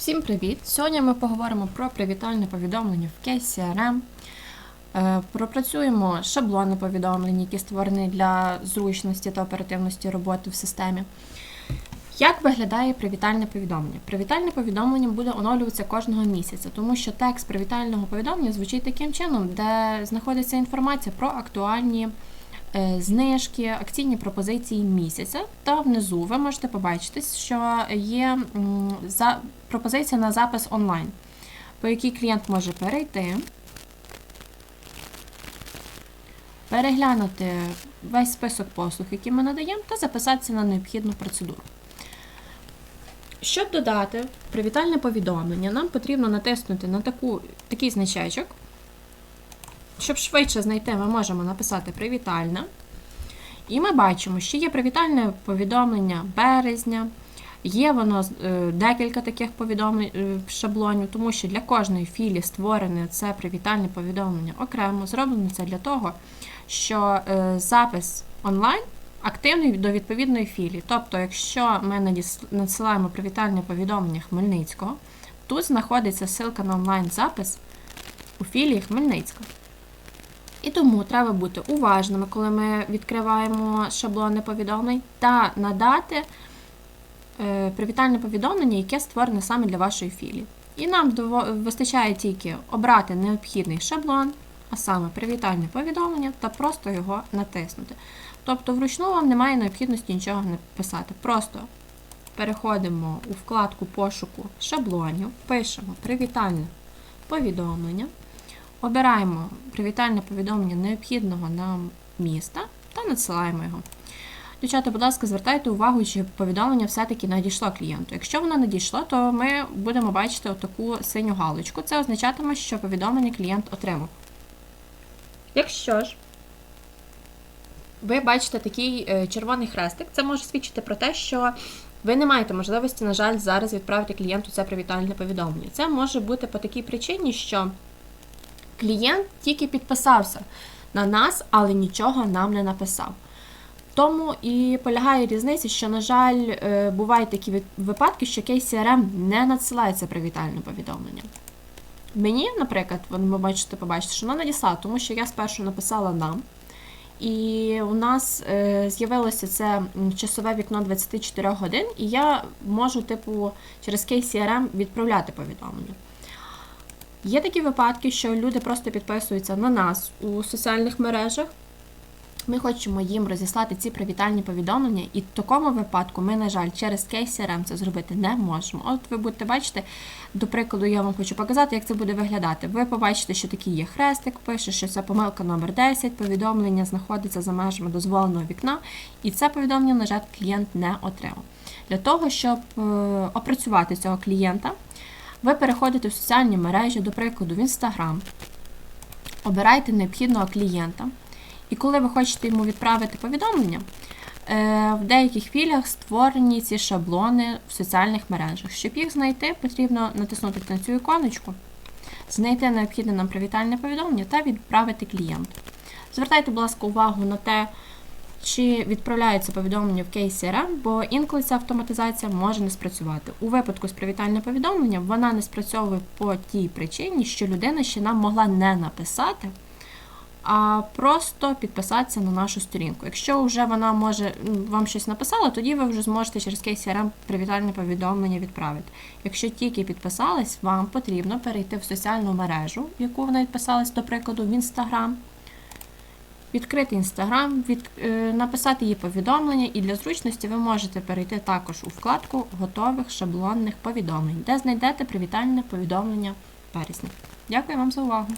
Всім привіт! Сьогодні ми поговоримо про привітальне повідомлення в KCRM. Е, Пропрацюємо шаблони повідомлень, які створені для зручності та оперативності роботи в системі. Як виглядає привітальне повідомлення? Привітальне повідомлення буде оновлюватися кожного місяця, тому що текст привітального повідомлення звучить таким чином, де знаходиться інформація про актуальні знижки, акційні пропозиції місяця. Та внизу ви можете побачити, що є пропозиція на запис онлайн, по якій клієнт може перейти, переглянути весь список послуг, які ми надаємо, та записатися на необхідну процедуру. Щоб додати привітальне повідомлення, нам потрібно натиснути на таку, такий значечок. Щоб швидше знайти, ми можемо написати привітальне. І ми бачимо, що є привітальне повідомлення березня. Є воно е, декілька таких повідомлень е, шаблонів, тому що для кожної філії створене це привітальне повідомлення окремо. Зроблено це для того, що е, запис онлайн активний до відповідної філії. Тобто, якщо ми надсилаємо привітальне повідомлення Хмельницького, тут знаходиться ссылка на онлайн-запис у філії Хмельницька. І тому треба бути уважними, коли ми відкриваємо шаблони повідомлень, та надати е, привітальне повідомлення, яке створене саме для вашої філії. І нам вистачає тільки обрати необхідний шаблон, а саме привітальне повідомлення, та просто його натиснути. Тобто вручну вам немає необхідності нічого не писати. Просто переходимо у вкладку пошуку шаблонів, пишемо привітальне повідомлення, обираємо привітальне повідомлення необхідного нам міста та надсилаємо його. Дівчата, будь ласка, звертайте увагу, чи повідомлення все-таки надійшло клієнту. Якщо воно надійшло, то ми будемо бачити отаку синю галочку. Це означатиме, що повідомлення клієнт отримав. Якщо ж ви бачите такий е, червоний хрестик, це може свідчити про те, що ви не маєте можливості, на жаль, зараз відправити клієнту це привітальне повідомлення. Це може бути по такій причині, що клієнт тільки підписався на нас, але нічого нам не написав. Тому і полягає різниця, що, на жаль, е, бувають такі випадки, що KCRM не надсилається привітальне повідомлення. Мені, наприклад, ви бачите, побачите, що вона надіслала, тому що я спершу написала нам. І у нас е, з'явилося це часове вікно 24 годин, і я можу, типу, через KCRM відправляти повідомлення. Є такі випадки, що люди просто підписуються на нас у соціальних мережах. Ми хочемо їм розіслати ці привітальні повідомлення, і в такому випадку ми, на жаль, через KCRM це зробити не можемо. От ви будете бачити, до прикладу, я вам хочу показати, як це буде виглядати. Ви побачите, що такий є хрестик, пише, що це помилка номер 10, повідомлення знаходиться за межами дозволеного вікна, і це повідомлення, на жаль, клієнт не отримав. Для того, щоб е, опрацювати цього клієнта, ви переходите в соціальні мережі, до прикладу, в Instagram, обирайте необхідного клієнта. І коли ви хочете йому відправити повідомлення, е, в деяких філіях створені ці шаблони в соціальних мережах. Щоб їх знайти, потрібно натиснути на цю іконочку, знайти необхідне нам привітальне повідомлення та відправити клієнту. Звертайте, будь ласка, увагу на те, чи відправляється повідомлення в KCRM, бо інколи ця автоматизація може не спрацювати. У випадку з привітальним повідомленням вона не спрацьовує по тій причині, що людина ще нам могла не написати а просто підписатися на нашу сторінку. Якщо вже вона може вам щось написала, тоді ви вже зможете через KCRM привітальне повідомлення відправити. Якщо тільки підписались, вам потрібно перейти в соціальну мережу, в яку вона відписалась, до прикладу, в Instagram, відкрити інстаграм, від, е, написати її повідомлення, і для зручності ви можете перейти також у вкладку готових шаблонних повідомлень, де знайдете привітальне повідомлення березня. Дякую вам за увагу!